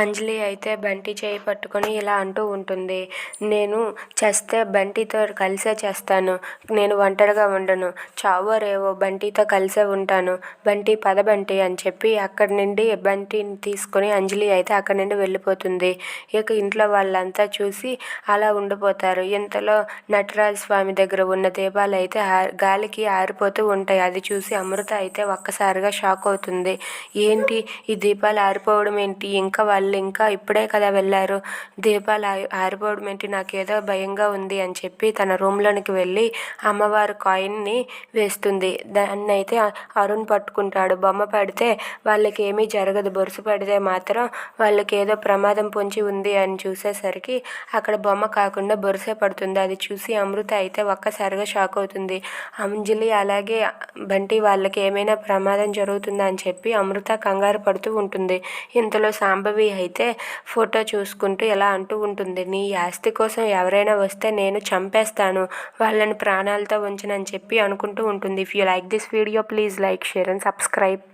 అంజలి అయితే బంటి చేయి పట్టుకొని ఇలా అంటూ ఉంటుంది. నేను చస్తే బంటితో కలిసే చేస్తాను. నేను ఒంటరిగా ఉండను. చావో రేవో బంటితో కలిసే ఉంటాను. బంటి పద బంటి అని చెప్పి అక్కడి నుండి బంటిని తీసుకొని అంజలి అయితే అక్కడి నుండి వెళ్ళిపోతుంది. ఇక ఇంట్లో వాళ్ళంతా చూసి అలా ఉండిపోతారు. ఇంతలో నటరాజ స్వామి దగ్గర ఉన్న దీపాలు అయితే గాలికి ఆరిపోతూ ఉంటాయి. అది చూసి అమృత అయితే ఒక్కసారిగా షాక్ అవుతుంది. ఏంటి? ఈ దీపాలు ఆరిపోవడం ఏంటి? ఇంకా వాళ్ళు వాళ్ళు ఇంకా ఇప్పుడే కదా వెళ్ళారు. దీపాలు ఆరిపోవడం ఏంటి నాకేదో భయంగా ఉంది అని చెప్పి తన రూమ్లోనికి వెళ్ళి అమ్మవారి కాయిన్ని వేస్తుంది. దాన్ని అయితే అరుణ్ పట్టుకుంటాడు. బొమ్మ పడితే వాళ్ళకి ఏమీ జరగదు. బొరుసు పడితే మాత్రం వాళ్ళకి ఏదో ప్రమాదం పొంచి ఉంది అని చూసేసరికి అక్కడ బొమ్మ కాకుండా బొరుసే పడుతుంది. అది చూసి అమృత అయితే ఒక్కసారిగా షాక్ అవుతుంది. అంజలి అలాగే బంటి వాళ్ళకి ఏమైనా ప్రమాదం జరుగుతుందా అని చెప్పి అమృత కంగారు పడుతూ ఉంటుంది. ఇంతలో సాంబవి అయితే ఫోటో చూసుకుంటూ ఎలా అంటూ ఉంటుంది నీ ఆస్తి కోసం ఎవరైనా వస్తే నేను చంపేస్తాను వాళ్ళని ప్రాణాలతో ఉంచనని చెప్పి అనుకుంటూ ఉంటుంది. If you like this video please like share and subscribe